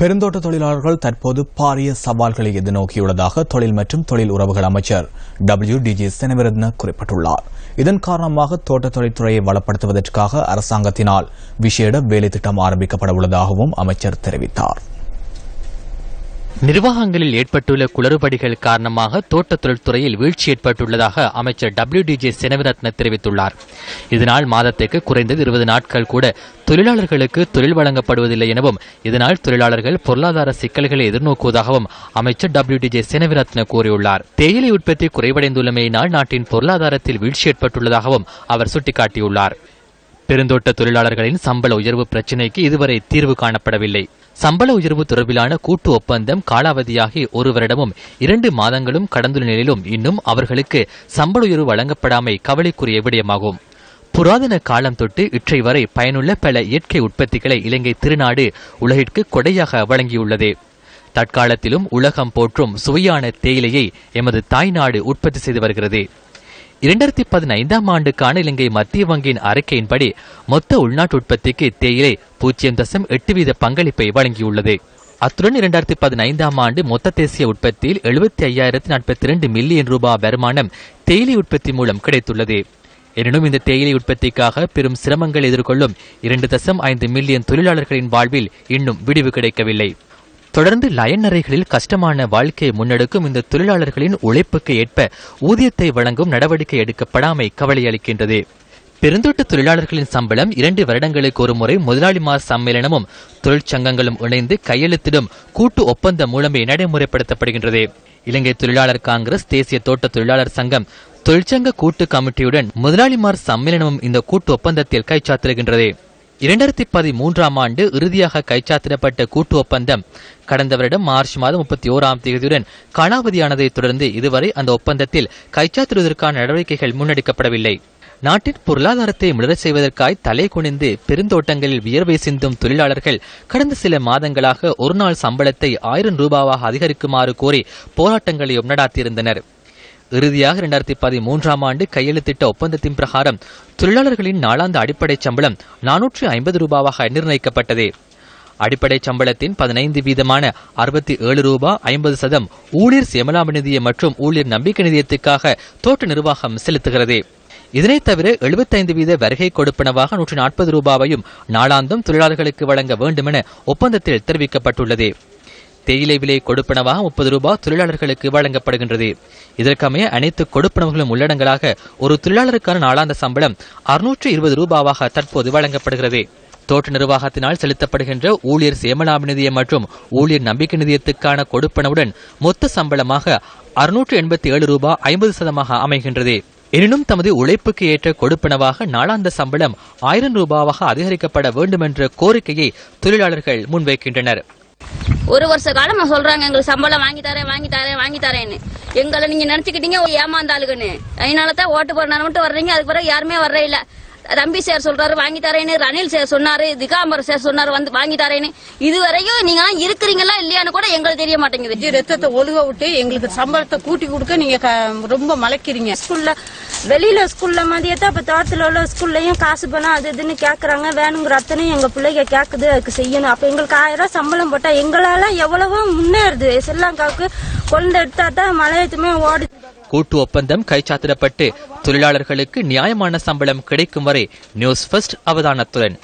பெருந்தோட்ட தொழிலாளர்கள் தற்போது பாரிய சவால்களை எதிர்நோக்கியுள்ளதாக தொழில் மற்றும் தொழில் உறவுகள் அமைச்சர் டபிள்யூ டிஜி செனவிரத்ன குறிப்பிட்டுள்ளார். இதன் காரணமாக தோட்டத் தொழில்துறையை வளப்படுத்துவதற்காக அரசாங்கத்தினால் விசேட வேலை திட்டம் ஆரம்பிக்கப்பட உள்ளதாகவும் அமைச்சர் தெரிவித்தார். நிர்வாகங்களில் ஏற்பட்டுள்ள குளறுபடிகள் காரணமாக தோட்டத் தொழில்துறையில் வீழ்ச்சி ஏற்பட்டுள்ளதாக அமைச்சர் டபிள்யூ டி ஜே செனவிரத்ன தெரிவித்துள்ளார். இதனால் மாதத்திற்கு குறைந்தது இருபது நாட்கள் கூட தொழிலாளர்களுக்கு தொழில் வழங்கப்படுவதில்லை எனவும் இதனால் தொழிலாளர்கள் பொருளாதார சிக்கல்களை எதிர்நோக்குவதாகவும் அமைச்சர் டபிள்யூ டி ஜே செனவிரத்ன கூறியுள்ளார். தேயிலை உற்பத்தி குறைவடைந்துள்ளமையினால் நாட்டின் பொருளாதாரத்தில் வீழ்ச்சி ஏற்பட்டுள்ளதாகவும் அவர் சுட்டிக்காட்டியுள்ளார். பெருந்தோட்ட தொழிலாளர்களின் சம்பள உயர்வு பிரச்சினைக்கு இதுவரை தீர்வு காணப்படவில்லை. சம்பள உயர்வு தொடர்பிலான கூட்டு ஒப்பந்தம் காலாவதியாகி ஒரு வருடமும் இரண்டு மாதங்களும் கடந்துள்ள நிலையிலும் இன்னும் அவர்களுக்கு சம்பள உயர்வு வழங்கப்படாமை கவலைக்குரிய விடயமாகும். புராதன காலம் தொட்டு இற்றை வரை பயனுள்ள பல இயற்கை உற்பத்திகளை இலங்கை திருநாடு உலகிற்கு கொடையாக வழங்கியுள்ளது. தற்காலத்திலும் உலகம் போற்றும் சுவையான தேயிலையை எமது தாய்நாடு உற்பத்தி செய்து வருகிறது. இரண்டாயிரத்தி பதினைந்தாம் ஆண்டுக்கான இலங்கை மத்திய வங்கியின் அறிக்கையின்படி மொத்த உள்நாட்டு உற்பத்திக்கு தேயிலை பூஜ்ஜியம் தசம் எட்டு வீத பங்களிப்பை வழங்கியுள்ளது. அத்துடன் இரண்டாயிரத்தி பதினைந்தாம் ஆண்டு மொத்த தேசிய உற்பத்தியில் எழுபத்தி ஐயாயிரத்தி நாற்பத்தி இரண்டு மில்லியன் ரூபாய் வருமானம் தேயிலை உற்பத்தி மூலம் கிடைத்துள்ளது. எனினும் இந்த தேயிலை உற்பத்திக்காக பெரும் சிரமங்கள் எதிர்கொள்ளும் இரண்டு தசம் ஐந்து மில்லியன் தொழிலாளர்களின் வாழ்வில் இன்னும் விடிவு கிடைக்கவில்லை. தொடர்ந்து லயன் அறைகளில் கஷ்டமான வாழ்க்கையை முன்னெடுக்கும் இந்த தொழிலாளர்களின் உழைப்புக்கு ஏற்ப ஊதியத்தை வழங்கும் நடவடிக்கை எடுக்கப்படாமை கவலையளிக்கின்றது பெருந்தோட்ட தொழிலாளர்களின் சம்பளம் இரண்டு வருடங்களுக்கு ஒரு முறை முதலாளிமார் சம்மேளனமும் தொழிற்சங்கங்களும் இணைந்து கையெழுத்திடும் கூட்டு ஒப்பந்தம் மூலமே நடைமுறைப்படுத்தப்படுகின்றது. இலங்கை தொழிலாளர் காங்கிரஸ் தேசிய தோட்ட தொழிலாளர் சங்கம் தொழிற்சங்க கூட்டு கமிட்டியுடன் முதலாளிமார் சம்மேளனமும் இந்த கூட்டு ஒப்பந்தத்தில் கைச்சாத்திருக்கின்றது. இரண்டாயிரத்தி பதிமூன்றாம் ஆண்டு இறுதியாக கைச்சாத்திடப்பட்ட கூட்டு ஒப்பந்தம். கடந்த வருடம் மார்ச் மாதம் முப்பத்தி ஓராம் தேதியுடன் காலாவதியானதை தொடர்ந்து இதுவரை அந்த ஒப்பந்தத்தில் கைச்சாத்திடுவதற்கான நடவடிக்கைகள் முன்னெடுக்கப்படவில்லை. நாட்டின் பொருளாதாரத்தை மிளறச் செய்வதற்காய் தலை குனிந்து பெருந்தோட்டங்களில் வியர்வை சிந்தும் தொழிலாளர்கள் கடந்த சில மாதங்களாக ஒருநாள் சம்பளத்தை ஆயிரம் ரூபாவாக அதிகரிக்குமாறு கோரி போராட்டங்களையும் நடாத்தியிருந்தனர். இறுதியாக இரண்டாயிரத்தி பதிமூன்றாம் ஆண்டு கையெழுத்திட்ட ஒப்பந்தத்தின் பிரகாரம் தொழிலாளர்களின் நாளாந்த அடிப்படை சம்பளம் நானூற்றி ஐம்பது ரூபாவாக நிர்ணயிக்கப்பட்டது. அடிப்படை சம்பளத்தின் பதினைந்து வீதமான அறுபத்தி ஏழு ரூபாய் ஐம்பது சதம் ஊழியர் சியமலாப நிதியம் மற்றும் ஊழியர் நம்பிக்கை நிதியத்துக்காக தோட்ட நிர்வாகம் செலுத்துகிறது. இதனைத் தவிர எழுபத்தைந்து வீத வருகை கொடுப்பனவாக நூற்றி நாற்பது ரூபாவையும் நாளாந்தம் தொழிலாளர்களுக்கு வழங்க வேண்டுமென ஒப்பந்தத்தில் தெரிவிக்கப்பட்டுள்ளது. தேயிலை விலை கொடுப்பனவா? முப்பது ரூபாய் தொழிலாளர்களுக்கு வழங்கப்படுகின்றது. இதற்கமைய அனைத்து கொடுப்பனவுகளும் உள்ளடங்கலாக ஒரு தொழிலாளருக்கான நாளாந்த சம்பளம் அறுநூற்று இருபது ரூபாவாக தற்போது வழங்கப்படுகிறது. தோட்ட நிர்வாகத்தினால் செலுத்தப்படுகின்ற ஊழியர் சேமலாப நிதியம் மற்றும் ஊழியர் நம்பிக்கை நிதியத்துக்கான கொடுப்பனவுடன் மொத்த சம்பளமாக அறுநூற்று எண்பத்தி ஏழு ரூபாய் ஐம்பது சதமாக அமைகின்றது. எனினும் தமது உழைப்புக்கு ஏற்ற கொடுப்பனவாக நாளாந்த சம்பளம் ஆயிரம் ரூபாவாக அதிகரிக்கப்பட வேண்டும் என்ற கோரிக்கையை தொழிலாளர்கள் முன்வைக்கின்றனர். ஒரு வருஷ காலமா சொல்றாங்க எங்களுக்கு சம்பளம் வாங்கி தரேன் வாங்கி தரேன் வாங்கி தரேன்னு. எங்களை நீங்க நினைச்சுக்கிட்டீங்க ஏமாந்தாளுக்குன்னு அதனால தான் ஓட்டு போடுறது மட்டும் வர்றீங்க அதுக்கு பிறகு யாருமே வர்ற இல்ல. தம்பி சார் சொல்றாரு வாங்கி தரேன்னு. ரணில் சார் சொன்னாரு திகாம்பர் சார் சொன்னாரு வந்து வாங்கி தரேன்னு. இதுவரையும் நீங்க இருக்கிறீங்களா இல்லையான்னு கூட எங்களுக்கு தெரிய மாட்டேங்குது. ரத்தத்தை ஒழுக விட்டு எங்களுக்கு சம்பளத்தை கூட்டி கொடுக்க நீங்க க- ரொம்ப மலைக்கிறீங்க. ஸ்கூல்ல வெளியில ஸ்கூல்ல மதியத்தை அப்ப தோட்டத்துல உள்ள ஸ்கூல்லையும் காசு பணம் அது இதுன்னு கேக்குறாங்க. வேணுங்கிற அத்தனையும் எங்க பிள்ளைங்க கேக்குது அதுக்கு செய்யணும். அப்ப எங்களுக்கு ஆயிரம் ரூபாய் சம்பளம் போட்டா எங்களால எவ்வளவோ முன்னேறுது. ஸ்ரீலங்காவுக்கு குழந்தை எடுத்தா தான் மலையத்துமே ஓடு கூட்டு ஒப்பந்தம் கைச்சாத்திடப்பட்டு தொழிலாளர்களுக்கு நியாயமான சம்பளம் கிடைக்கும் வரை நியூஸ் ஃபர்ஸ்ட் அவதானத்துடன்.